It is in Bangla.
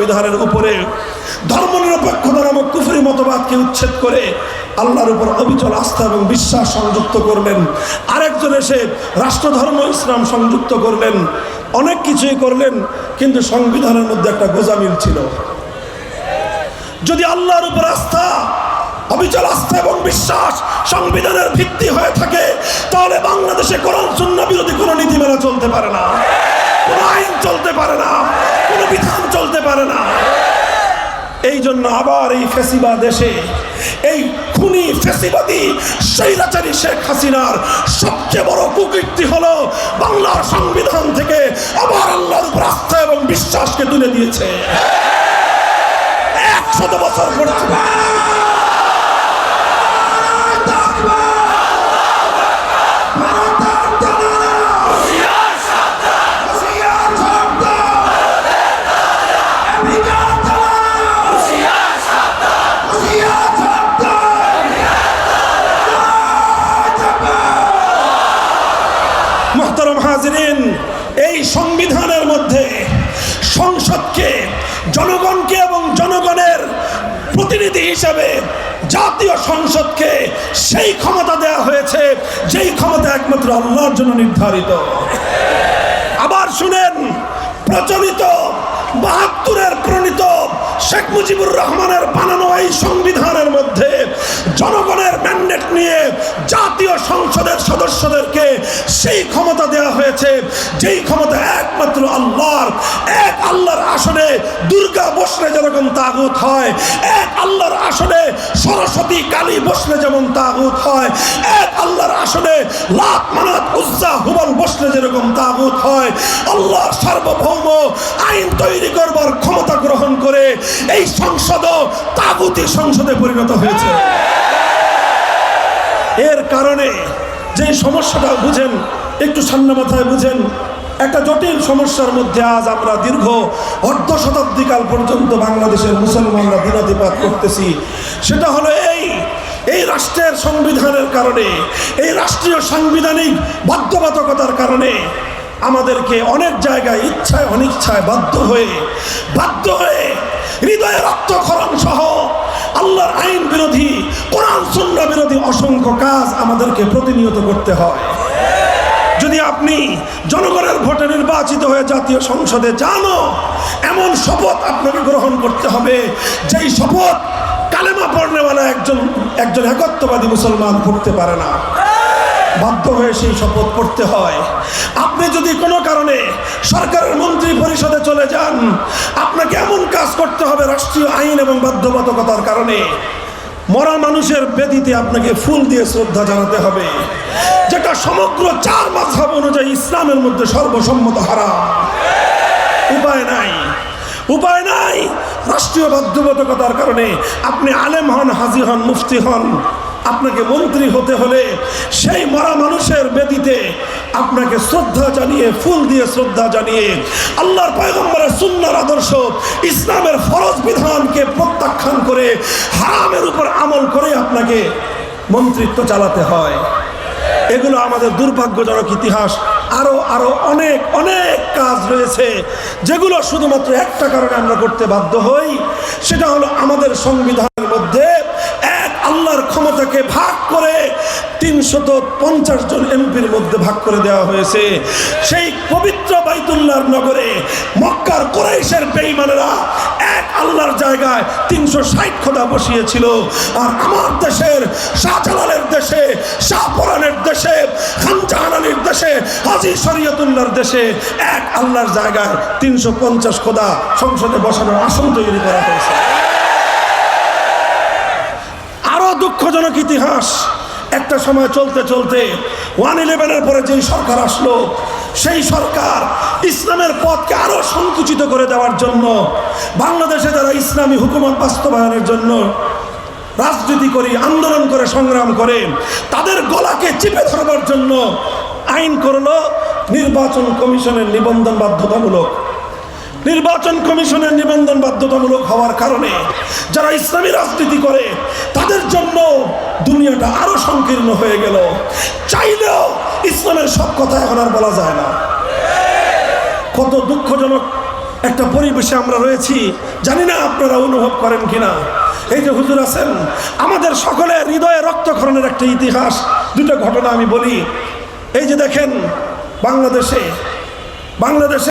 সংবিধানের উপরে ধর্মনিরপেক্ষতা নামক কুফরি মতবাদকে উচ্ছেদ করে আল্লাহর উপর অবিচল আস্থা এবং বিশ্বাস সংযুক্ত করলেন। আরেকজন এসে রাষ্ট্রধর্ম, ইসলাম সংযুক্ত করলেন। অনেক কিছুই করলেন, কিন্তু সংবিধানের মধ্যে একটা গোজামিল ছিল। যদি আল্লাহর উপর আস্থা, অবিচল আস্থা এবং বিশ্বাস সংবিধানের ভিত্তি হয়ে থাকে, তাহলে বাংলাদেশে কোরআন শূন্য বিরোধী কোনো নীতিমালা চলতে পারে না। কোনো আইন চলতে পারে না কোনো বিধান চলতে পারে না এই জন্য আবার এই ফেসিবা দেশে এই খুনি ফেসিবাদী শৈলাচারী শেখ হাসিনার সবচেয়ে বড় কুকীর্তি হলো বাংলার সংবিধান থেকে আবার আল্লাহর উপর আস্থা এবং বিশ্বাসকে তুলে দিয়েছে। একশত বছর পর্যন্ত হাজরিন, এই সংবিধানের মধ্যে সংসদকে, জনগণকে এবং জনগণের প্রতিনিধি হিসাবে জাতীয় সংসদকে সেই ক্ষমতা দেয়া হয়েছে, যেই ক্ষমতা একমাত্র আল্লাহর জন্য নির্ধারিত। আবার শুনেন, প্রচলিত বাহাত্তরের প্রণীত শেখ মুজিবুর রহমানের বানানো এই সংবিধানের মধ্যে জনগণের ম্যান্ডেট নিয়ে জাতীয় সংসদের সদস্যদেরকে সেই ক্ষমতা দেওয়া হয়েছে, যেই ক্ষমতা একমাত্র আল্লাহর। এক আল্লাহর আসনে দুর্গা বসলে যেরকম তাগুত হয়, এক আল্লাহর আসনে সরস্বতী কালী বসলে যেমন তাগুত হয়, এক আল্লাহর আসনে লাত মানাত উজ্জা হুবল বসলে যেরকম তাগুত হয়। আল্লাহর সার্বভৌম আইন তৈরি করবার ক্ষমতা গ্রহণ করে এই সংসদ তাগুতি সংসদে পরিণত হয়েছে। এর কারণে যে সমস্যাটা বুঝেন, একটু সামনে মাথায় বুঝেন, একটা জটিল সমস্যার মধ্যে আজ আমরা দীর্ঘ অর্ধ শতাব্দীকাল পর্যন্ত বাংলাদেশের মুসলমানরা দিনাতিপাত করতেছি। সেটা হলো এই এই রাষ্ট্রের সংবিধানের কারণে, এই রাষ্ট্রীয় সাংবিধানিক বাধ্যবাধকতার কারণে আমাদেরকে অনেক জায়গায় ইচ্ছায় অনিচ্ছায় বাধ্য হয়ে বাধ্য হয়ে হৃদয়ে রক্তক্ষরণ সহ আল্লাহর আইন বিরোধী, কোরআন শূন্য বিরোধী অসংখ্য কাজ আমাদেরকে প্রতিনিয়ত করতে হয়। যদি আপনি জনগণের ভোটে নির্বাচিত হয়ে জাতীয় সংসদে জানো এমন শপথ আপনাকে গ্রহণ করতে হবে, যেই শপথ কালেমা পড়নেওয়ালা একজন একজন একত্ববাদী মুসলমান করতে পারে না। বাধ্য হয়ে সেই শপথ করতে হয়। আপনি যদি কোনো কারণে সরকারের মন্ত্রী পরিষদে চলে যান, আপনাকে এমন কাজ করতে হবে রাষ্ট্রীয় আইন এবং বাধ্যবাধকতার কারণে। মরা মানুষের বেদিতে আপনাকে ফুল দিয়ে শ্রদ্ধা জানাতে হবে, যেটা সমগ্র চার মাঝাব অনুযায়ী ইসলামের মধ্যে সর্বসম্মত হারাম। উপায় নাই। উপায় নাই রাষ্ট্রীয় বাধ্যবাধকতার কারণে আপনি আলেম হন, হাজি হন, মুফতি হন। আপনাকে মন্ত্রী হতে হলে সেই মরা মানুষের বেদিতে আপনাকে শ্রদ্ধা জানিয়ে, ফুল দিয়ে শ্রদ্ধা জানিয়ে আল্লাহর পয়গম্বরের সুন্নার আদর্শ, ইসলামের ফরজ বিধানকে প্রত্যাখ্যান করে হারামের উপর আমল করে আপনাকে মন্ত্রিত্ব চালাতে হয়। এগুলো আমাদের দুর্ভাগ্যজনক ইতিহাস। আরও আরও অনেক অনেক কাজ রয়েছে, যেগুলো শুধুমাত্র একটা কারণে আমরা করতে বাধ্য হই। সেটা হলো আমাদের সংবিধানের মধ্যে ক্ষমতাকে ভাগ করে তিনশত পঞ্চাশ জন এমপির মধ্যে ভাগ করে দেওয়া হয়েছে। সেই পবিত্র বাইতুল্লাহর নগরে মক্কার কোরাইশের বেইমানেরা এক আল্লাহর জায়গায় তিনশো ষাট খোদা বসিয়েছিল। আর আমার দেশের শাহজালালের দেশে, শাহপরানের দেশে, খানজাহানানির দেশে, হাজি শরীয়তুল্লাহর দেশে এক আল্লাহর জায়গায় তিনশো পঞ্চাশ খোদা সংসদে বসানোর আসন তৈরি করা হয়েছে। দুঃখজনক ইতিহাস। একটা সময় চলতে চলতে ওয়ান ইলেভেনের পরে যেই সরকার আসলো, সেই সরকার ইসলামের পথকে আরও সংকুচিত করে দেওয়ার জন্য, বাংলাদেশে যারা ইসলামী হুকুমত বাস্তবায়নের জন্য রাজনীতি করি, আন্দোলন করে, সংগ্রাম করে, তাদের গলাকে চিপে ধরবার জন্য আইন করল নির্বাচন কমিশনের নিবন্ধন বাধ্যতামূলক। নির্বাচন কমিশনের নিবন্ধন বাধ্যতামূলক হওয়ার কারণে যারা ইসলামী রাজনীতি করে, তাদের জন্য দুনিয়াটা আরও সংকীর্ণ হয়ে গেল। চাইলেও ইসলামের সব কথা এখন আর বলা যায় না। কত দুঃখজনক একটা পরিবেশে আমরা রয়েছি। জানি না আপনারা অনুভব করেন কিনা। এই যে হুজুর আছেন, আমাদের সকলের হৃদয়ে রক্তক্ষরণের একটা ইতিহাস, দুটো ঘটনা আমি বলি। এই যে দেখেন, বাংলাদেশে বাংলাদেশে